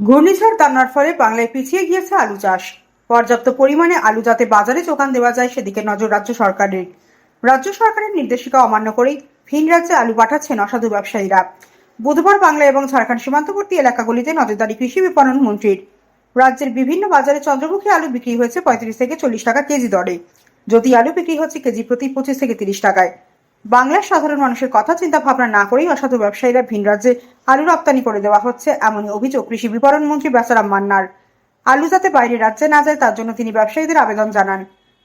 ঘূর্ণিঝড় তান্নার ফলে বাংলায় পিছিয়ে গিয়েছে আলু চাষ। পর্যাপ্ত পরিমাণে আলু যাতে বাজারে যোগান দেওয়া যায়, সেদিকে নজর রাজ্য সরকারের। রাজ্য সরকারের নির্দেশিকা অমান্য করেই ভিন রাজ্যে আলু পাঠাচ্ছেন অসাধু ব্যবসায়ীরা। বুধবার বাংলা এবং ঝাড়খণ্ড সীমান্তবর্তী এলাকাগুলিতে নজরদারি কৃষি বিপণন মন্ত্রীর। রাজ্যের বিভিন্ন বাজারে চন্দ্রমুখী আলু বিক্রি হয়েছে পঁয়ত্রিশ থেকে চল্লিশ টাকা কেজি দরে। যদি আলু বিক্রি হচ্ছে কেজি প্রতি পঁচিশ থেকে তিরিশ টাকায়। বাংলার সাধারণ মানুষের কথা চিন্তা ভাবনা না করেই অসাধু ব্যবসায়ীরা ভিন রাজ্যে আলু রপ্তানি করে দেওয়া হচ্ছে, এমনই অভিযোগ কৃষি বিপণন মন্ত্রী বেচারাম মান্নার। আলু যাতে বাইরে রাজ্যে না যায়, তার জন্য তিনি ব্যবসায়ীদের আবেদন জানান।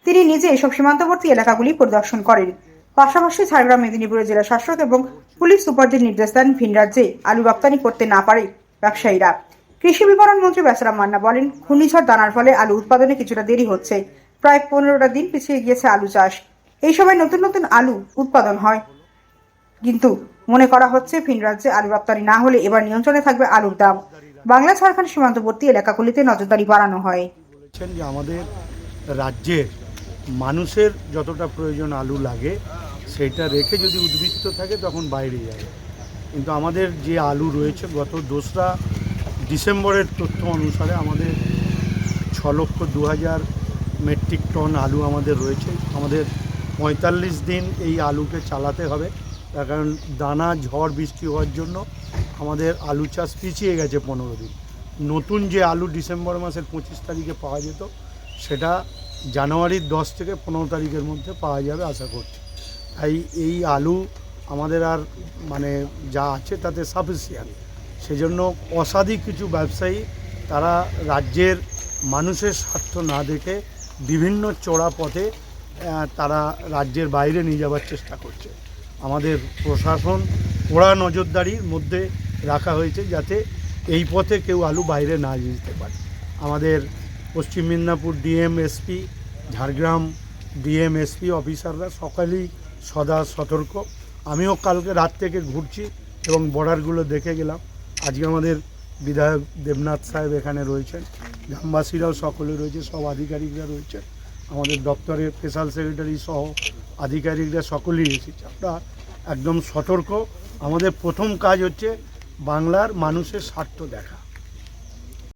তিনি নিজে এসব সীমান্তবর্তী এলাকাগুলি পরিদর্শন করেন। পাশাপাশি ঝাড়গ্রাম, মেদিনীপুরের জেলা শাসক এবং পুলিশ সুপারদের নির্দেশ দেন ভিন রাজ্যে আলু রপ্তানি করতে না পারে ব্যবসায়ীরা। কৃষি বিপণন মন্ত্রী বেচারাম মান্না বলেন, ঘূর্ণিঝড় দানার ফলে আলু উৎপাদনে কিছুটা দেরি হচ্ছে। প্রায় পনেরোটা দিন পিছিয়ে গিয়েছে আলু চাষ। এই সময় নতুন নতুন আলু উৎপাদন হয়। কিন্তু মনে করা হচ্ছে ভিন রাজ্যে আলু রপ্তানি না হলে এবার নিয়ন্ত্রণে থাকবে আলুর দাম। বাংলা ঝাড়খণ্ড সীমান্তবর্তী এলাকাগুলিতে নজরদারি বাড়ানো হয়। যে আমাদের রাজ্যের মানুষের যতটা প্রয়োজন আলু লাগে, সেটা রেখে যদি উদ্বৃত্ত থাকে তখন বাইরে যাবে কিন্তু আমাদের যে আলু রয়েছে, গত দোসরা ডিসেম্বরের তথ্য অনুসারে আমাদের ছ লক্ষ দু হাজার মেট্রিক টন আলু আমাদের রয়েছে। আমাদের পঁয়তাল্লিশ দিন এই আলুকে চালাতে হবে। তার কারণ দানা, ঝড়, বৃষ্টি হওয়ার জন্য আমাদের আলু চাষ পিছিয়ে গেছে পনেরো দিন। নতুন যে আলু ডিসেম্বর মাসের পঁচিশ তারিখে পাওয়া যেত, সেটা জানুয়ারির দশ থেকে পনেরো তারিখের মধ্যে পাওয়া যাবে আশা করছি। তাই এই আলু আমাদের আর মানে যা আছে তাতে সাফিসিয়ান্ট সেজন্য অসাধি কিছু ব্যবসায়ী তারা রাজ্যের মানুষের স্বার্থ না দেখে বিভিন্ন চোরা পথে তারা রাজ্যের বাইরে নিয়ে যাওয়ার চেষ্টা করছে। আমাদের প্রশাসন কড়া নজরদারির মধ্যে রাখা হয়েছে যাতে এই পথে কেউ আলু বাইরে না যেতে পারে। আমাদের Paschim Medinipur DM, SP, Jhargram DM, SP অফিসাররা সকালেই সদা সতর্ক। আমিও কালকে রাত থেকে ঘুরছি এবং বর্ডারগুলো দেখে গেলাম। আজকে আমাদের বিধায়ক দেবনাথ সাহেব এখানে রয়েছেন। গ্রামবাসীরাও সকলে রয়েছে, সব আধিকারিকরা রয়েছেন আমাদের দপ্তরের স্পেশাল সেক্রেটারি সহ আধিকারিকরা সকলেই এসেছে। আমরা একদম সতর্ক। আমাদের প্রথম কাজ হচ্ছে বাংলার মানুষের স্বার্থ দেখা।